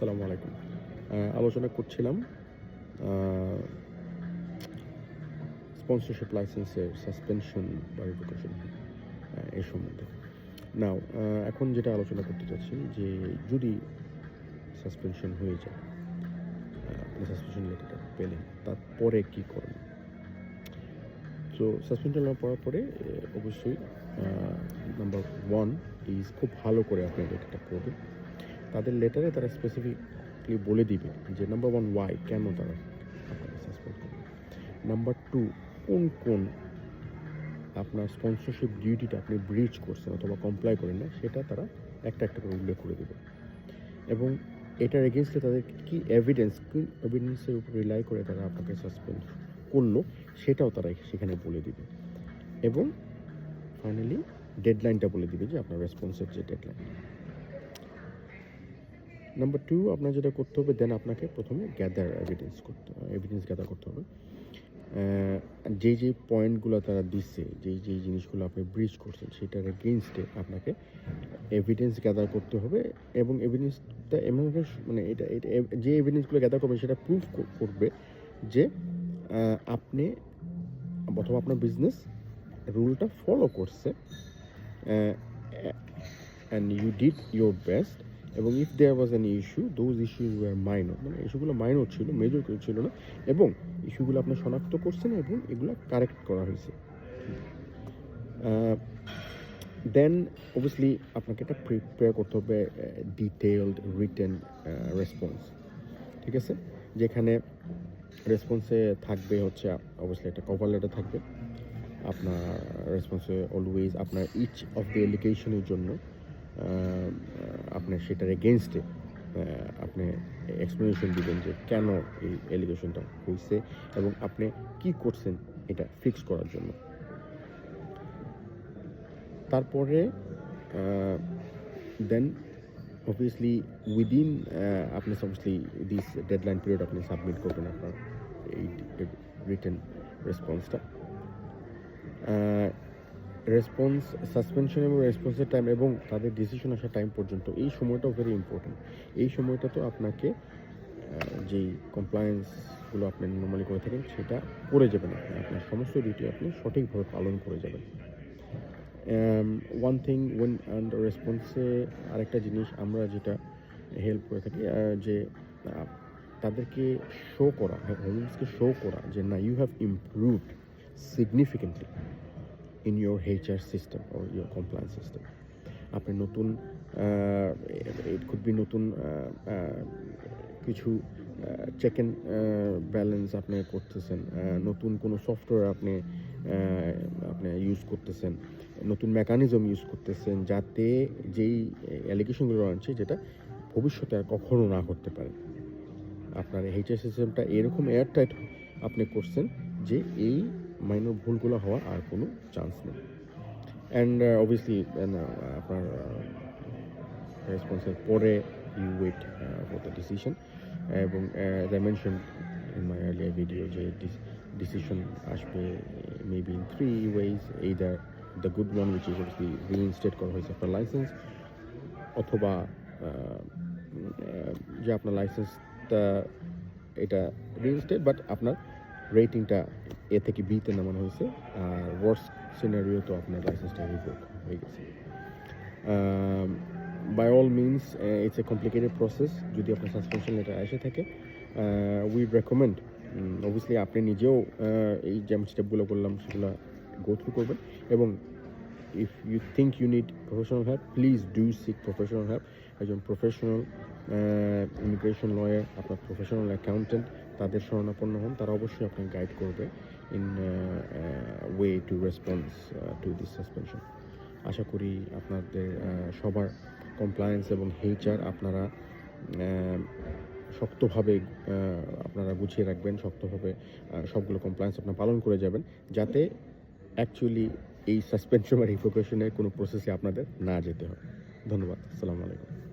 আসসালামু আলাইকুম। আলোচনা করছিলাম স্পন্সরশিপ লাইসেন্সের সাসপেনশন বা রিভোকেশন এই সম্বন্ধে। নাও এখন যেটা আলোচনা করতে চাচ্ছি যে যদি সাসপেনশন হয়ে যায় আপনি সাসপেনশন লেটারটা পেলেন, তারপরে কী করবেন? তো সাসপেনশন পড়ার পরে অবশ্যই নাম্বার ওয়ান ইজ খুব ভালো করে আপনি লেটারটা করবেন তাদের লেটারে তারা স্পেসিফিকলি বলে দিবে যে নাম্বার ওয়ান ওয়াই কেন তারা আপনাকে সাসপেন্ড করবে। নাম্বার টু কোন কোন আপনার স্পন্সরশিপ ডিউটিটা আপনি ব্রিচ করছেন অথবা কমপ্লাই করেন না সেটা তারা একটা একটা করে উল্লেখ করে দেবে। এবং এটার এগেনস্টে তাদের কি এভিডেন্স কি এভিডেন্সের উপর রিলাই করে তারা আপনাকে সাসপেন্ড করল, সেটাও তারা সেখানে বলে দিবে। এবং ফাইনালি ডেডলাইনটা বলে দিবে যে আপনার রেসপন্সের যে ডেডলাইন নাম্বার টু আপনার যেটা করতে হবে দেন আপনাকে প্রথমে গ্যাদার এভিডেন্স করতে হবে এভিডেন্স গ্যাদার করতে হবে। যে যে পয়েন্টগুলো তারা দিচ্ছে, যেই যেই জিনিসগুলো আপনি ব্রিজ করছেন, সেটার এগেনস্টে আপনাকে এভিডেন্স গ্যাদার করতে হবে এবং এভিডেন্সটা এমনভাবে মানে এটা এটা যে এভিডেন্সগুলো গ্যাদার করবে, সেটা প্রুফ করবে যে আপনি অথবা আপনার বিজনেস রুলটা ফলো করছে and you did your best এবং if there was an issue those issues were minor মানে ইস্যুগুলো মাইনর ছিল মেজর কেউ ছিল না, এবং ইস্যুগুলো আপনি শনাক্ত করছেন এবং এগুলো কারেক্ট করা হয়েছে। দেন অবভিয়াসলি আপনাকে এটা প্রিপেয়ার করতে হবে ডিটেলড রিটেন রেসপন্স ঠিক আছে? যেখানে রেসপন্সে থাকবে হচ্ছে অবশ্যই একটা কভার লেটার থাকবে। আপনার রেসপন্সে অলওয়েজ আপনার ইচ অফ দ্য এলিগেশনের জন্য আপনি সেটার এগেনস্টে আপনি এক্সপ্লেনেশন দিবেন যে কেন এই এলিগেশনটা হয়েছে এবং আপনি কি করছেন এটা ফিক্স করার জন্য। তারপরে দেন অবভিয়াসলি উইদিন আপনি অবভিয়াসলি দিস ডেডলাইন পিরিয়ড আপনি সাবমিট করবেন আপনার এই রিটার্ন রেসপন্সটা রেসপন্স সাসপেনশন এবং রেসপন্সের টাইম এবং তাদের ডিসিশন আসার টাইম পর্যন্ত। এই সময়টাও ভেরি ইম্পর্টেন্ট এই সময়টা তো আপনাকে যেই কমপ্লায়েন্সগুলো আপনি নর্মালি করে থাকেন, সেটা করে যাবেন আপনি। আপনার সমস্ত ডিউটি আপনি সঠিকভাবে পালন করে যাবেন। ওয়ান থিং ওয়েন অ্যান্ড রেসপন্সে আরেকটা জিনিস আমরা যেটা হেল্প করে থাকি যে তাদেরকে শো করা হোমসকে শো করা যে, না you have improved significantly in your HR system or your compliance system আপনি নতুন ইট কুড বি নতুন কিছু চেক অ্যান্ড ব্যালেন্স আপনি করতেছেন নতুন কোনো সফটওয়্যার আপনি আপনি ইউজ করতেছেন, নতুন মেকানিজম ইউজ করতেছেন যাতে যেই অ্যালিগেশনগুলো আনছে যেটা ভবিষ্যতে আর কখনো না করতে পারে। আপনার এইচআর সিস্টেমটা এরকম এয়ারটাইট আপনি করছেন যে এই মাইনর ভুলগুলো হওয়ার আর কোনো চান্স নেই। অ্যান্ড অবভিয়াসলি আপনার রেসপন্সের পরে you wait for the decision এবং as I mention in my earlier video যে ডিসিশন আসবে maybe in three ways either the the good one which is obviously reinstate করা হয়েছে আপনার লাইসেন্স অথবা যে আপনার লাইসেন্সটা এটা রিইনস্টেট বাট আপনার রেটিংটা এ থেকে বিতে নামানো হয়েছে, আর ওয়ার্স সিনারিও তো আপনার লাইসেন্সটা রিভোক হয়ে গেছে। By all means it's a complicated process যদি আপনার সাসপেনশন লেটার এসে থাকে উই রেকমেন্ড অবভিয়াসলি আপনি নিজেও এই যেমন স্টেপগুলো বললাম সেগুলো গো থ্রু করবেন, এবং if you think you need professional help please do seek professional help. একজন প্রফেশনাল ইমিগ্রেশন লয়ার আপনার প্রফেশনাল অ্যাকাউন্টেন্ট তাদের শরণাপন্ন হন, তারা অবশ্যই আপনাকে গাইড করবে in way to response to this suspension আশা করি আপনাদের সবার কমপ্লায়েন্স এবং হেইচার আপনারা শক্তভাবে আপনারা গুছিয়ে রাখবেন, শক্তভাবে সবগুলো কমপ্লায়েন্স আপনারা পালন করে যাবেন, যাতে অ্যাকচুয়ালি এই সাসপেনশন আর রিভোকেশনের কোনো প্রসেসে আপনাদের না যেতে হয়। ধন্যবাদ। আসসালামু আলাইকুম।